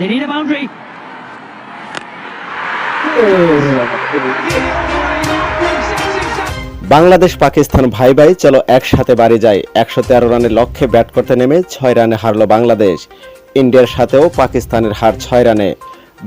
They need a boundary. Bangladesh, Pakistan, ভাই ভাই, চলো একসাথে বাড়ি যায় একশো তেরো রানের লক্ষ্যে ব্যাট করতে নেমে ছয় রানে হারলো বাংলাদেশ। ইন্ডিয়ার সাথেও পাকিস্তানের হার ছয় রানে।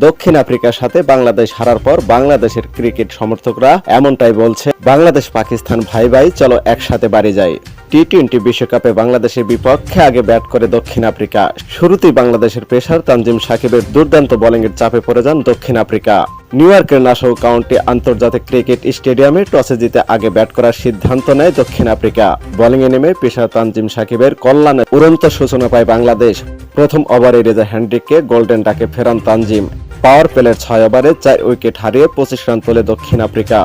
দক্ষিণ আফ্রিকার সাথে বাংলাদেশ হারার পর বাংলাদেশের ক্রিকেট সমর্থকরা এমনটাই বলছে, বাংলাদেশ, পাকিস্তান, ভাই ভাই, চলো একসাথে বাড়ি যায় টি টোয়েন্টি বিশ্বকাপে বাংলাদেশের বিপক্ষে আগে ব্যাট করে দক্ষিণ আফ্রিকা। শুরুতেই বাংলাদেশের পেশার তানজিম সাকিবের দুর্দান্ত বোলিংয়ের চাপে পড়ে যান দক্ষিণ আফ্রিকা। নিউ ইয়র্কের নাসৌ কাউন্টি আন্তর্জাতিক ক্রিকেট স্টেডিয়ামে টসে জিতে আগে ব্যাট করার সিদ্ধান্ত নেয় দক্ষিণ আফ্রিকা। বোলিংয়ে নেমে পেশার তানজিম সাকিবের কল্যাণে উড়ন্ত সূচনা পায় বাংলাদেশ। প্রথম ওভারে রেজা হ্যান্ড্রিককে গোল্ডেন ডাকে ফেরান তানজিম। পাওয়ার প্লের ছয় ওভারে চার উইকেট হারিয়ে পঁচিশ রান তোলে দক্ষিণ আফ্রিকা।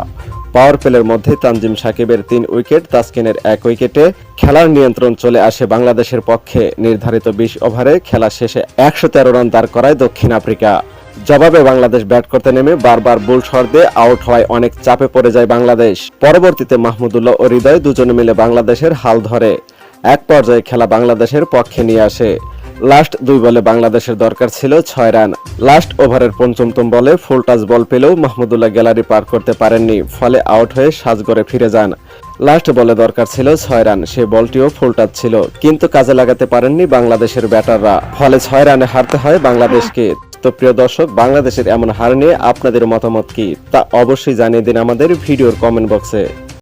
পাওয়ার প্লের মধ্যে তানজিম সাকিবের তিন উইকেট, তাসকিনের এক উইকেটে খেলার নিয়ন্ত্রণ চলে আসে বাংলাদেশের পক্ষে। নির্ধারিত বিশ ওভারে খেলা শেষে একশো তেরো রান দাঁড় করায় দক্ষিণ আফ্রিকা। জবাবে বাংলাদেশ ব্যাট করতে নেমে বারবার বুল শট দিয়ে আউট হওয়ায় অনেক চাপে পড়ে যায় বাংলাদেশ। পরবর্তীতে মাহমুদুল্লাহ ও হৃদয় দুজনে মিলে বাংলাদেশের হাল ধরে। এক পর্যায়ে খেলা বাংলাদেশের পক্ষে নিয়ে আসে। লাস্ট দুই বলে বাংলাদেশের দরকার ছিল ছয় রান। লাস্ট ওভারের পঞ্চমতম বলে ফুল টাচ বল পেলেও মাহমুদুল্লাহ গ্যালারি পার করতে পারেননি, ফলে আউট হয়ে সাজগড়ে ফিরে যান। লাস্ট বলে দরকার ছিল ছয় রান, সে বলটিও ফুল টাচ ছিল, কিন্তু কাজে লাগাতে পারেননি বাংলাদেশের ব্যাটাররা, ফলে ছয় রানে হারতে হয় বাংলাদেশকে। তো প্রিয় দর্শক, বাংলাদেশের এমন হার নিয়ে আপনাদের মতামত কি? তা অবশ্যই জানিয়ে দিন আমাদের ভিডিওর কমেন্ট বক্সে